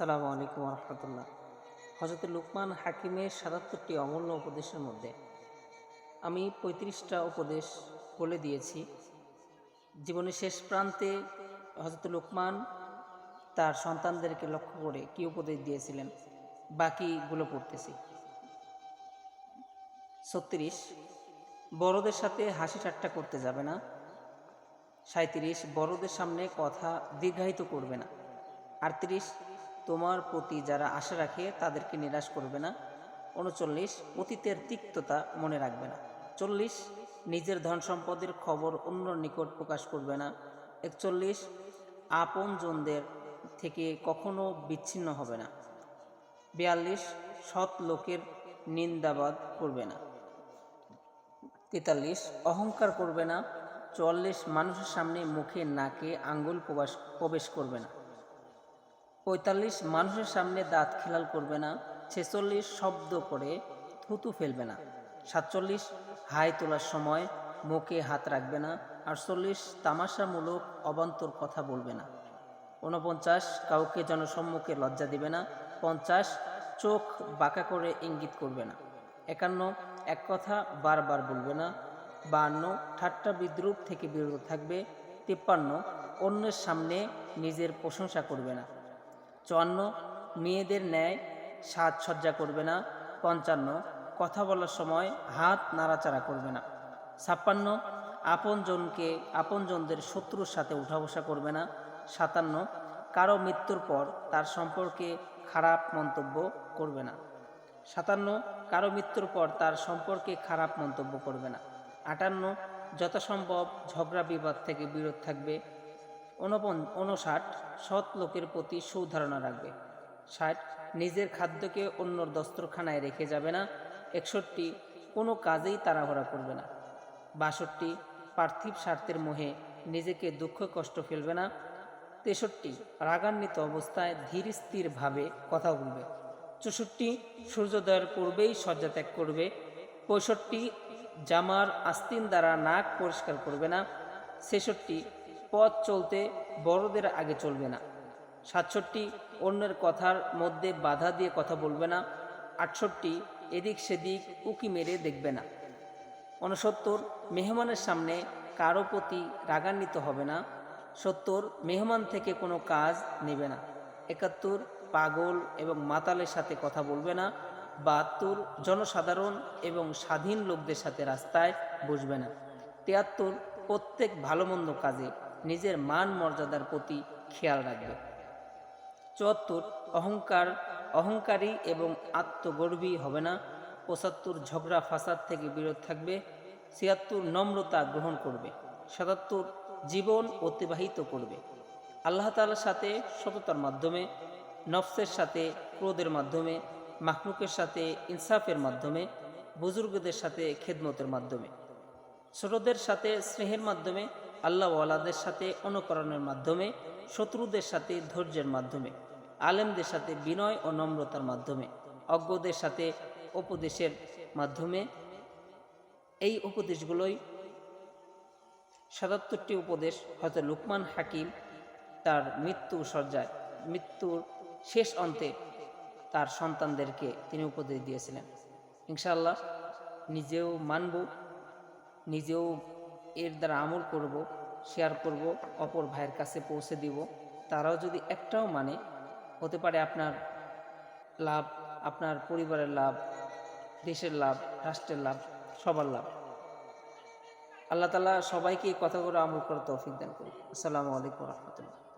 সালামু আলাইকুম রহমতুল্লাহ হজরত লুকমান হাকিমের সাতাত্তরটি অমূল্য উপদেশের মধ্যে আমি পঁয়ত্রিশটা উপদেশ বলে দিয়েছি। জীবনের শেষ প্রান্তে হজরত লুকমান তার সন্তানদেরকে লক্ষ্য করে কি উপদেশ দিয়েছিলেন, বাকিগুলো পড়তেছি। ছত্রিশ, বড়দের সাথে হাসি ঠাট্টা করতে যাবে না। সাঁত্রিশ বড়দের সামনে কথা দীর্ঘায়িত করবে না। আটত্রিশ তোমার প্রতি যারা আশা রাখে তাদেরকে নিরাশ করবে না। উনচল্লিশ, অতীতের তিক্ততা মনে রাখবে না। চল্লিশ, নিজের ধন সম্পদের খবর অন্যর নিকট প্রকাশ করবে না। একচল্লিশ, আপনজনদের থেকে কখনো বিচ্ছিন্ন হবে না। বিয়াল্লিশ, সৎ লোকের নিন্দাবাদ করবে না। তেতাল্লিশ, অহংকার করবে না। চুয়াল্লিশ, মানুষের সামনে মুখে নাকে আঙ্গুল প্রবাস প্রবেশ করবে না। পঁয়তাল্লিশ মানুষের সামনে দাঁত খেলাল করবে না, ছেচল্লিশ শব্দ করে থুতু ফেলবে না, সাতচল্লিশ হাই তোলার সময় মুখে হাত রাখবে না, আটচল্লিশ তামাশামূলক অবান্তর কথা বলবে না, ঊনপঞ্চাশ কাউকে জনসম্মুখে লজ্জা দিবে না, পঞ্চাশ চোখ বাঁকা করে ইঙ্গিত করবে না, একান্ন এক কথা বারবার বলবে না বান্ন ঠাট্টা বিদ্রুপ থেকে বিরত থাকবে, তিপ্পান্ন অন্যের সামনে নিজের প্রশংসা করবে না। চুয়ান্ন, মেয়েদের ন্যায় সাজসজ্জা করবে না, পঞ্চান্ন, কথা বলার সময় হাত নাড়াচাড়া করবে না, ছাপ্পান্ন, আপনজনকে, আপনজনদের শত্রুর সাথে উঠা বসা করবে না, সাতান্ন, কারও মৃত্যুর পর তার সম্পর্কে খারাপ মন্তব্য করবে না, সাতান্ন, কারও মৃত্যুর পর তার সম্পর্কে খারাপ মন্তব্য করবে না, আটান্ন, যথাসম্ভব ঝগড়া বিবাদ থেকে বিরত থাকবে ঊনপন উনষাট সৎ লোকের প্রতি সুধারণা রাখবে। ষাট নিজের খাদ্যকে অন্যর দস্তরখানায় রেখে যাবে না। একষট্টি কোনো কাজেই তাড়াহুড়া করবে না। বাষট্টি পার্থিব স্বার্থের মোহে নিজেকে দুঃখ কষ্ট ফেলবে না। তেষট্টি রাগান্বিত অবস্থায় ধীর স্থিরভাবে কথা বলবে। চৌষট্টি সূর্যোদয়ের পূর্বেই শয্যা ত্যাগ করবে। পঁয়ষট্টি জামার আস্তিন দ্বারা নাক পরিষ্কার করবে না। ছেষট্টি পথ চলতে বড়দের আগে চলবে না। সাতষট্টি অন্যের কথার মধ্যে বাধা দিয়ে কথা বলবে না। আটষট্টি এদিক সেদিক উকি মেরে দেখবে না। উনসত্তর মেহমানের সামনে কারও প্রতি রাগান্বিত হবে না। সত্তর মেহমান থেকে কোনো কাজ নেবে না। একাত্তর পাগল এবং মাতালের সাথে কথা বলবে না। বাহাত্তর জনসাধারণ এবং স্বাধীন লোকদের সাথে রাস্তায় বসবে না। তিয়াত্তর প্রত্যেক ভালো মন্দ কাজে নিজের মান মর্যাদার প্রতি খেয়াল রাখবে। চুয়াত্তর, অহংকার, অহংকারী এবং আত্মগর্বী হবে না। পঁচাত্তর, ঝগড়া, ফাসাদ থেকে বিরত থাকবে। ছিয়াত্তর, নম্রতা গ্রহণ করবে। সাতাত্তর, জীবন অতিবাহিত করবে। আল্লাহ তালার সাথে সততার মাধ্যমে, নফসের সাথে, ক্রোধের মাধ্যমে, মাখলুকের সাথে, ইনসাফের মাধ্যমে, বুজুর্গদের সাথে, খেদমতের মাধ্যমে। ছোটদের সাথে, স্নেহের মাধ্যমে আল্লাহওয়ালাদের সাথে অনুকরণের মাধ্যমে, শত্রুদের সাথে ধৈর্যের মাধ্যমে, আলেমদের সাথে বিনয় ও নম্রতার মাধ্যমে, অজ্ঞদের সাথে উপদেশের মাধ্যমে। এই উপদেশগুলোই সাতাত্তরটি উপদেশ হয়তো লুকমান হাকিম তার মৃত্যু সজ্জায়, মৃত্যুর শেষ অন্তে তার সন্তানদেরকে তিনি উপদেশ দিয়েছিলেন। ইনশাআল্লাহ নিজেও মানব, নিজেও এর দ্বারা আমল করব শেয়ার করব, অপর ভাইয়ের কাছে পৌঁছে দিব। তারাও যদি একটাও মানে হতে পারে আপনার লাভ, আপনার পরিবারের লাভ, দেশের লাভ, রাষ্ট্রের লাভ, সবার লাভ। আল্লাহ তালা সবাইকে এই কথাগুলো আমল করার তৌফিক দান করুন আসসালামু আলাইকুম রহমতুল্লাহ।